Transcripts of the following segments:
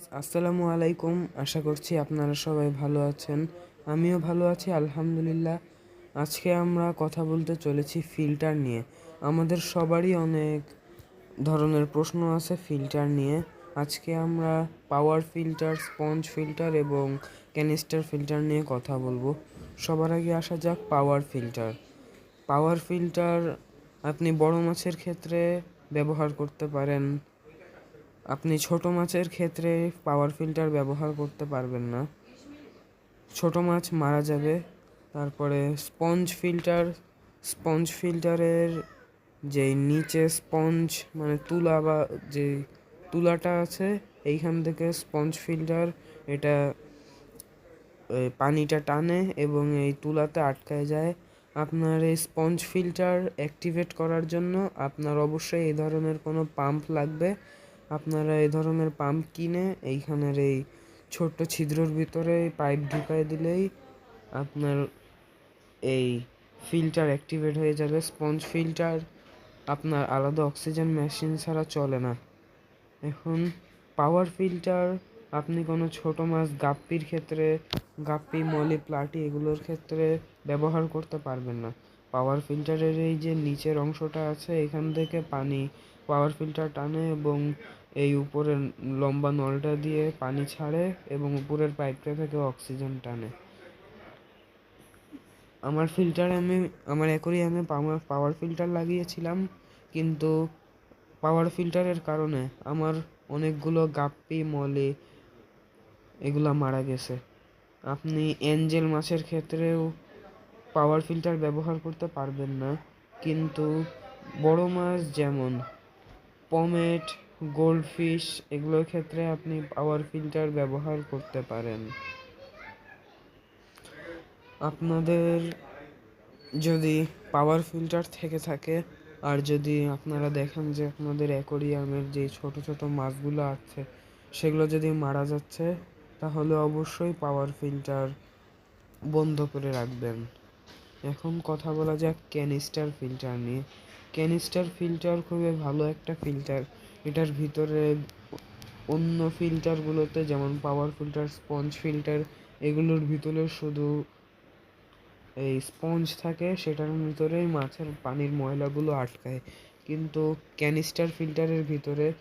Guys আসসালামু আলাইকুম। আশা করছি আপনারা সবাই ভালো আছেন। আমিও ভালো আছি, আলহামদুলিল্লাহ। আজকে আমরা কথা বলতে চলেছি ফিল্টার নিয়ে। আমাদের সবারই অনেক ধরনের প্রশ্ন আছে ফিল্টার নিয়ে। আজকে আমরা পাওয়ার ফিল্টার স্পঞ্জ ফিল্টার এবং ক্যানিস্টার ফিল্টার নিয়ে কথা বলব। সবার আগে আসা যাক পাওয়ার ফিল্টার পাওয়ার ফিল্টার আপনি বড় মাছের ক্ষেত্রে ব্যবহার করতে পারেন। আপনি ছোট মাছের ক্ষেত্রে পাওয়ার ফিল্টার ব্যবহার করতে পারবেন না। ছোট মাছ মারা যাবে, তারপরে স্পঞ্জ ফিল্টার স্পঞ্জ ফিল্টারের যে নিচে স্পঞ্জ মানে তুলা বা যে তুলাটা আছে, এইখান থেকে স্পঞ্জ ফিল্টার এটা পানিটা টানে এবং এই তুলাতে আটকায় যায়। আপনার এই স্পঞ্জ ফিল্টার অ্যাক্টিভেট করার জন্য আপনার অবশ্যই এই ধরনের কোনো পাম্প লাগবে। আপনারা এই ধরনের পাম্প কিনে এইখানের এই ছোট্ট ছিদ্রর ভিতরে পাইপ ঢুকাই দিলেই আপনার এই ফিল্টার অ্যাক্টিভেট হয়ে যাবে। স্পঞ্জ ফিল্টার আপনার আলাদা অক্সিজেন মেশিন ছাড়া চলে না। এখন পাওয়ার ফিল্টার আপনি কোনো ছোট মাছ গাপ্পির ক্ষেত্রে, গাপ্পি, মলি, প্লাটি এগুলোর ক্ষেত্রে ব্যবহার করতে পারবেন না। পাওয়ার ফিল্টারের এই যে নিচের অংশটা আছে, এখান থেকে পানি পাওয়ার ফিল্টার টানে এবং এই উপরের লম্বা নলটা দিয়ে পানি ছাড়ে এবং উপরের পাইপটা থেকে অক্সিজেন টানে। আমার ফিল্টারে আমি, আমার অ্যাকোরিয়ামে পাওয়ার পাওয়ার ফিল্টার লাগিয়েছিলাম, কিন্তু পাওয়ার ফিল্টারের কারণে আমার অনেকগুলো গাপ্পি, মলে এগুলা মারা গেছে। আপনি এঞ্জেল মাছের ক্ষেত্রেও পাওয়ার ফিল্টার ব্যবহার করতে পারবেন না। কিন্তু বড় মাছ যেমন পমেট গোল্ডফিশ এগুলোর ক্ষেত্রে আপনি পাওয়ার ফিল্টার ব্যবহার করতে পারেন। আপনাদের যদি পাওয়ার ফিল্টার থেকে থাকে, আর যদি আপনারা দেখেন যে আপনাদের অ্যাকোরিয়ামের যে ছোট ছোট মাছগুলো আছে, সেগুলো যদি মারা যাচ্ছে, তাহলে অবশ্যই পাওয়ার ফিল্টার বন্ধ করে রাখবেন। এখন কথা বলা যাক ক্যানিস্টার ফিল্টার নিয়ে। ক্যানিস্টার ফিল্টার খুবই ভালো একটা ফিল্টার। এটার ভিতরে অন্য ফিল্টারগুলোতে যেমন পাওয়ার ফিল্টার, স্পঞ্জ ফিল্টার, এগুলোর ভিতরে শুধু এই স্পঞ্জ থাকে, সেটার ভিতরেই মাছের পানির ময়লাগুলো আটকায়। কিন্তু ক্যানিস্টার ফিল্টারের ভিতরে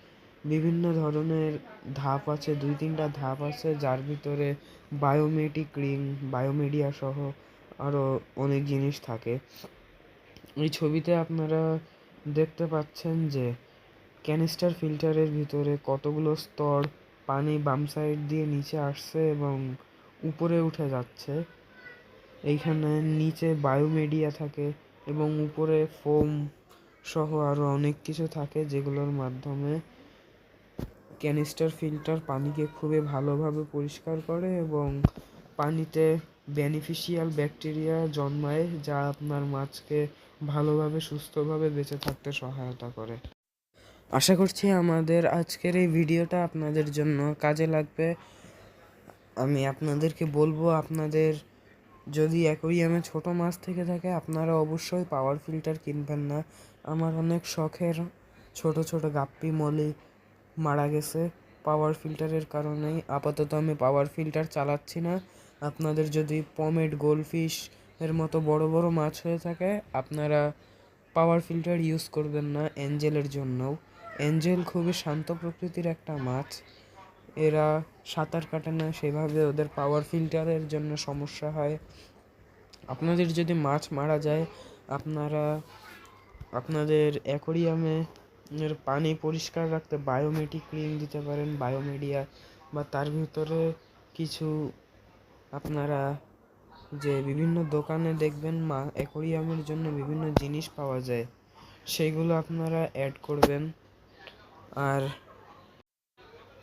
বিভিন্ন ধরনের ধাপ আছে, দুই তিনটা ধাপ আছে, যার ভিতরে বায়োমেটিক রিং, বায়োমিডিয়া সহ আরও অনেক জিনিস থাকে। এই ছবিতে আপনারা দেখতে পাচ্ছেন যে ক্যানিস্টার ফিল্টারের ভিতরে কতগুলো স্তর পানি বাম সাইড দিয়ে নিচে আসছে এবং উপরে উঠে যাচ্ছে। এইখানে নিচে বায়োমিডিয়া থাকে এবং উপরে ফোম সহ আরও অনেক কিছু থাকে যেগুলোর মাধ্যমে ক্যানিস্টার ফিল্টার পানিকে খুবই ভালোভাবে পরিষ্কার করে এবং পানিতে বেনিফিশিয়াল ব্যাকটেরিয়া জন্মায় যা আপনার মাছকে ভালোভাবে, সুস্থভাবে বেঁচে থাকতে সহায়তা করে। আশা করছি আমাদের আজকের এই ভিডিওটা আপনাদের জন্য কাজে লাগবে। আমি আপনাদেরকে বলব, আপনাদের যদি অ্যাকোরিয়ামে ছোট মাছ থেকে থাকে, আপনারা অবশ্যই পাওয়ার ফিল্টার কিনবেন না। আমার অনেক শখের ছোট ছোট গাপ্পি মলি মারা গেছে। পাওয়ার ফিল্টারের কারণেই আপাতত আমি পাওয়ার ফিল্টার চালাচ্ছি না। আপনাদের যদি পমেট গোলফিশ এর মতো বড় বড় মাছ হয়ে থাকে, আপনারা পাওয়ার ফিল্টার ইউজ করবেন না অ্যাঞ্জেলের জন্যও অ্যাঞ্জেল খুবই শান্ত প্রকৃতির একটা মাছ। এরা সাঁতার কাটে না, সেভাবে ওদের পাওয়ার ফিল্টারের জন্য সমস্যা হয়। আপনাদের যদি মাছ মারা যায়, আপনারা আপনাদের অ্যাকোরিয়ামে এর পানি পরিষ্কার রাখতে বায়োমেটিক ক্রিম দিতে পারেন। বায়োমিডিয়া বা তার ভিতরে কিছু আপনারা যে বিভিন্ন দোকানে দেখবেন মা, অ্যাকোরিয়ামের জন্য বিভিন্ন জিনিস পাওয়া যায়। সেইগুলো আপনারা অ্যাড করবেন। আর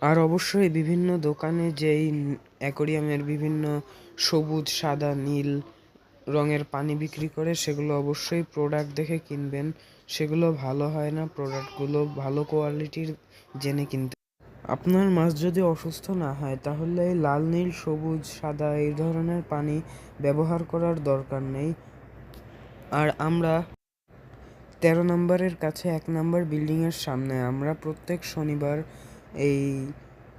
আর অবশ্যই বিভিন্ন দোকানে যেই অ্যাকোরিয়ামের বিভিন্ন সবুজ, সাদা, নীল রঙের পানি বিক্রি করে, সেগুলো অবশ্যই প্রোডাক্ট দেখে কিনবেন। সেগুলো ভালো হয় না প্রোডাক্টগুলো ভালো কোয়ালিটির জেনে কিনতে আপনার মাছ যদি অসুস্থ না হয়, তাহলে লাল, নীল, সবুজ, সাদা এই ধরনের পানি ব্যবহার করার দরকার নেই। আর আমরা তেরো নম্বরের কাছে এক নম্বর বিল্ডিংয়ের সামনে, আমরা প্রত্যেক শনিবার এই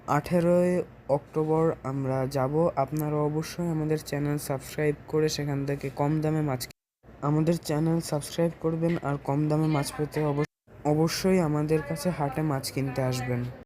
আঠেরোই অক্টোবর আমরা যাব। আপনারা অবশ্যই আমাদের চ্যানেল সাবস্ক্রাইব করে সেখান থেকে কম দামে মাছ আমাদের চ্যানেল সাবস্ক্রাইব করবেন আর কম দামে মাছ পেতে অবশ্য- অবশ্যই আমাদের কাছে হাটে মাছ কিনতে আসবেন।